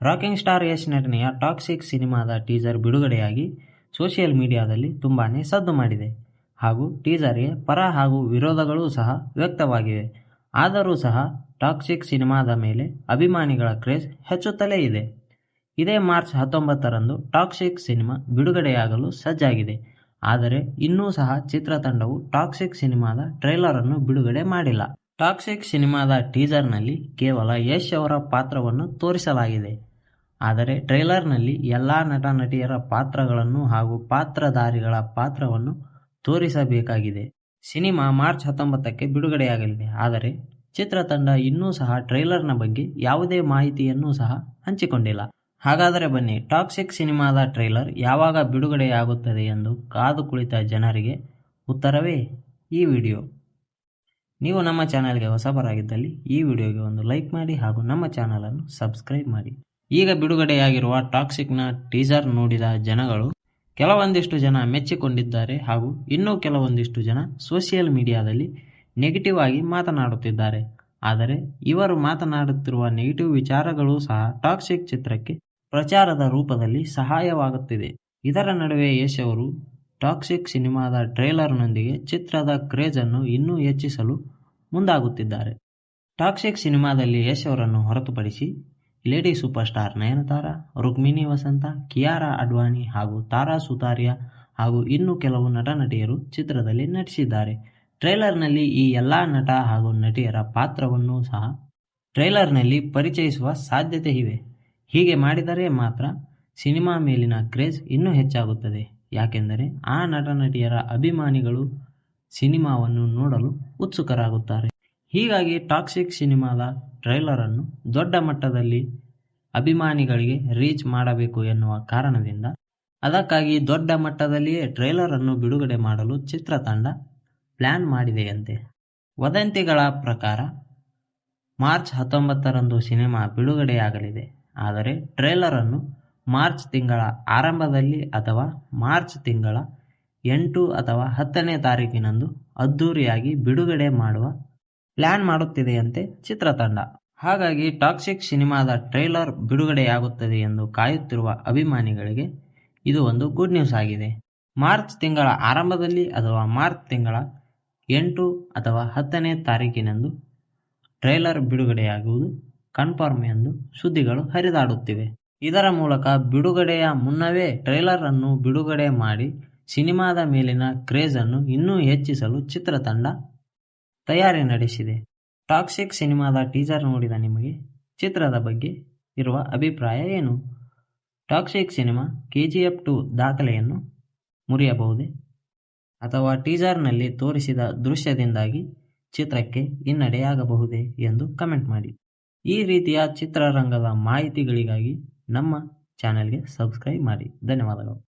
Rocking star Yash ನಟನೆಯ toxic ಸಿನಿಮಾದ teaser ಬಿಡುಗಡೆಯಾಗಿ ಸೋಷಿಯಲ್ ಮೀಡಿಯಾದಲ್ಲಿ ತುಂಬಾ ಸದ್ದು ಮಾಡಿದೆ. ಹಾಗೂ ಟೀಸರ್ಗೆ ಪರ ಹಾಗೂ ವಿರೋಧಗಳೂ ಸಹ ವ್ಯಕ್ತವಾಗಿವೆ. ಆದರೂ ಸಹ ಟಾಕ್ಸಿಕ್ ಸಿನಿಮಾದ ಮೇಲೆ ಅಭಿಮಾನಿಗಳ ಕ್ರೇಜ್ ಹೆಚ್ಚುತ್ತಲೇ ಇದೆ. ಇದೇ ಮಾರ್ಚ್ ಹತ್ತೊಂಬತ್ತರಂದು ಟಾಕ್ಸಿಕ್ ಸಿನಿಮಾ ಬಿಡುಗಡೆಯಾಗಲು ಸಜ್ಜಾಗಿದೆ. ಆದರೆ ಇನ್ನೂ ಸಹ ಚಿತ್ರತಂಡವು ಟಾಕ್ಸಿಕ್ ಸಿನಿಮಾದ ಟ್ರೈಲರ್ ಅನ್ನು ಬಿಡುಗಡೆ ಮಾಡಿಲ್ಲ. ಟಾಕ್ಸಿಕ್ ಸಿನಿಮಾದ ಟೀಸರ್ನಲ್ಲಿ ಕೇವಲ ಯಶ್ ಅವರ ಪಾತ್ರವನ್ನು ತೋರಿಸಲಾಗಿದೆ. ಆದರೆ ಟ್ರೈಲರ್ನಲ್ಲಿ ಎಲ್ಲ ನಟ ನಟಿಯರ ಪಾತ್ರಗಳನ್ನು ಹಾಗೂ ಪಾತ್ರಧಾರಿಗಳ ಪಾತ್ರವನ್ನು ತೋರಿಸಬೇಕಾಗಿದೆ. ಸಿನಿಮಾ ಮಾರ್ಚ್ ಹತ್ತೊಂಬತ್ತಕ್ಕೆ ಬಿಡುಗಡೆಯಾಗಲಿದೆ. ಆದರೆ ಚಿತ್ರತಂಡ ಇನ್ನೂ ಸಹ ಟ್ರೈಲರ್ನ ಬಗ್ಗೆ ಯಾವುದೇ ಮಾಹಿತಿಯನ್ನು ಸಹ ಹಂಚಿಕೊಂಡಿಲ್ಲ. ಹಾಗಾದರೆ ಬನ್ನಿ, ಟಾಕ್ಸಿಕ್ ಸಿನಿಮಾದ ಟ್ರೈಲರ್ ಯಾವಾಗ ಬಿಡುಗಡೆಯಾಗುತ್ತದೆ ಎಂದು ಕಾದು ಕುಳಿತ ಜನರಿಗೆ ಉತ್ತರವೇ ಈ ವಿಡಿಯೋ. ನೀವು ನಮ್ಮ ಚಾನಲ್ಗೆ ಹೊಸಬರಾಗಿದ್ದಲ್ಲಿ ಈ ವಿಡಿಯೋಗೆ ಒಂದು ಲೈಕ್ ಮಾಡಿ ಹಾಗೂ ನಮ್ಮ ಚಾನಲನ್ನು ಸಬ್ಸ್ಕ್ರೈಬ್ ಮಾಡಿ. ಈಗ ಬಿಡುಗಡೆಯಾಗಿರುವ ಟಾಕ್ಸಿಕ್ನ ಟೀಸರ್ ನೋಡಿದ ಜನಗಳು ಕೆಲವೊಂದಿಷ್ಟು ಜನ ಮೆಚ್ಚಿಕೊಂಡಿದ್ದಾರೆ ಹಾಗೂ ಇನ್ನೂ ಕೆಲವೊಂದಿಷ್ಟು ಜನ ಸೋಷಿಯಲ್ ಮೀಡಿಯಾದಲ್ಲಿ ನೆಗೆಟಿವ್ ಆಗಿ ಮಾತನಾಡುತ್ತಿದ್ದಾರೆ. ಆದರೆ ಇವರು ಮಾತನಾಡುತ್ತಿರುವ ನೆಗೆಟಿವ್ ವಿಚಾರಗಳು ಸಹ ಟಾಕ್ಸಿಕ್ ಚಿತ್ರಕ್ಕೆ ಪ್ರಚಾರದ ರೂಪದಲ್ಲಿ ಸಹಾಯವಾಗುತ್ತಿದೆ. ಇದರ ನಡುವೆ ಯಶ್ ಅವರು ಟಾಕ್ಸಿಕ್ ಸಿನಿಮಾದ ಟ್ರೇಲರ್ನೊಂದಿಗೆ ಚಿತ್ರದ ಕ್ರೇಜ್ ಅನ್ನು ಇನ್ನೂ ಹೆಚ್ಚಿಸಲು ಮುಂದಾಗುತ್ತಿದ್ದಾರೆ. ಟಾಕ್ಸಿಕ್ ಸಿನಿಮಾದಲ್ಲಿ ಯಶ್ ಅವರನ್ನು ಹೊರತುಪಡಿಸಿ lady super star Nayanthara, Rukmini Vasantha, Kiara Advani ಹಾಗೂ ತಾರಾ ಸುತಾರಿಯಾ ಹಾಗೂ ಇನ್ನೂ ಕೆಲವು ನಟ ನಟಿಯರು ಚಿತ್ರದಲ್ಲಿ ನಟಿಸಿದ್ದಾರೆ. ಟ್ರೈಲರ್ನಲ್ಲಿ ಈ ಎಲ್ಲ ನಟ ಹಾಗೂ ನಟಿಯರ ಪಾತ್ರವನ್ನು ಸಹ ಟ್ರೈಲರ್ನಲ್ಲಿ ಪರಿಚಯಿಸುವ ಸಾಧ್ಯತೆ ಇವೆ. ಹೀಗೆ ಮಾಡಿದರೆ ಮಾತ್ರ ಸಿನಿಮಾ ಮೇಲಿನ ಕ್ರೇಜ್ ಇನ್ನೂ ಹೆಚ್ಚಾಗುತ್ತದೆ. ಯಾಕೆಂದರೆ ಆ ನಟ ನಟಿಯರ ಅಭಿಮಾನಿಗಳು ಸಿನಿಮಾವನ್ನು ನೋಡಲು ಉತ್ಸುಕರಾಗುತ್ತಾರೆ. ಹೀಗಾಗಿ ಟಾಕ್ಸಿಕ್ ಸಿನಿಮಾದ ಟ್ರೈಲರ್ ಅನ್ನು ದೊಡ್ಡ ಮಟ್ಟದಲ್ಲಿ ಅಭಿಮಾನಿಗಳಿಗೆ ರೀಚ್ ಮಾಡಬೇಕು ಎನ್ನುವ ಕಾರಣದಿಂದ ಅದಕ್ಕಾಗಿ ದೊಡ್ಡ ಮಟ್ಟದಲ್ಲಿಯೇ ಟ್ರೈಲರ್ ಅನ್ನು ಬಿಡುಗಡೆ ಮಾಡಲು ಚಿತ್ರತಂಡ ಪ್ಲಾನ್ ಮಾಡಿದೆಯಂತೆ. ವದಂತಿಗಳ ಪ್ರಕಾರ ಮಾರ್ಚ್ ಹತ್ತೊಂಬತ್ತರಂದು ಸಿನಿಮಾ ಬಿಡುಗಡೆಯಾಗಲಿದೆ. ಆದರೆ ಟ್ರೈಲರ್ ಅನ್ನು ಮಾರ್ಚ್ ತಿಂಗಳ ಆರಂಭದಲ್ಲಿ ಅಥವಾ ಮಾರ್ಚ್ ತಿಂಗಳ ಎಂಟು ಅಥವಾ ಹತ್ತನೇ ತಾರೀಕಿನಂದು ಅದ್ದೂರಿಯಾಗಿ ಬಿಡುಗಡೆ ಮಾಡುವ ಪ್ಲಾನ್ ಮಾಡುತ್ತಿದೆಯಂತೆ ಚಿತ್ರತಂಡ ಹಾಗಾಗಿ ಟಾಕ್ಸಿಕ್ ಸಿನಿಮಾದ ಟ್ರೈಲರ್ ಬಿಡುಗಡೆಯಾಗುತ್ತದೆ ಎಂದು ಕಾಯುತ್ತಿರುವ ಅಭಿಮಾನಿಗಳಿಗೆ ಇದು ಒಂದು ಗುಡ್ ನ್ಯೂಸ್ ಆಗಿದೆ. ಮಾರ್ಚ್ ತಿಂಗಳ ಆರಂಭದಲ್ಲಿ ಅಥವಾ ಮಾರ್ಚ್ ತಿಂಗಳ ಎಂಟು ಅಥವಾ ಹತ್ತನೇ ತಾರೀಕಿನಂದು ಟ್ರೈಲರ್ ಬಿಡುಗಡೆಯಾಗುವುದು ಕನ್ಫರ್ಮ್ ಎಂದು ಸುದ್ದಿಗಳು ಹರಿದಾಡುತ್ತಿವೆ. ಇದರ ಮೂಲಕ ಬಿಡುಗಡೆಯ ಮುನ್ನವೇ ಟ್ರೈಲರ್ ಅನ್ನು ಬಿಡುಗಡೆ ಮಾಡಿ ಸಿನಿಮಾದ ಮೇಲಿನ ಕ್ರೇಜ್ ಅನ್ನು ಇನ್ನೂ ಹೆಚ್ಚಿಸಲು ಚಿತ್ರತಂಡ ತಯಾರಿ ನಡೆಸಿದೆ. ಟಾಕ್ಸಿಕ್ ಸಿನಿಮಾದ ಟೀಸರ್ ನೋಡಿದ ನಿಮಗೆ ಚಿತ್ರದ ಬಗ್ಗೆ ಇರುವ ಅಭಿಪ್ರಾಯ ಏನು? Toxic cinema K G F two ದಾಖಲೆಯನ್ನು ಮುರಿಯಬಹುದೇ? ಅಥವಾ ಟೀಸರ್ನಲ್ಲಿ ತೋರಿಸಿದ ದೃಶ್ಯದಿಂದಾಗಿ ಚಿತ್ರಕ್ಕೆ ಹಿನ್ನಡೆಯಾಗಬಹುದೇ ಎಂದು ಕಮೆಂಟ್ ಮಾಡಿ. ಈ ರೀತಿಯ ಚಿತ್ರರಂಗದ ಮಾಹಿತಿಗಳಿಗಾಗಿ ನಮ್ಮ ಚಾನೆಲ್ಗೆ ಸಬ್ಸ್ಕ್ರೈಬ್ ಮಾಡಿ. ಧನ್ಯವಾದಗಳು.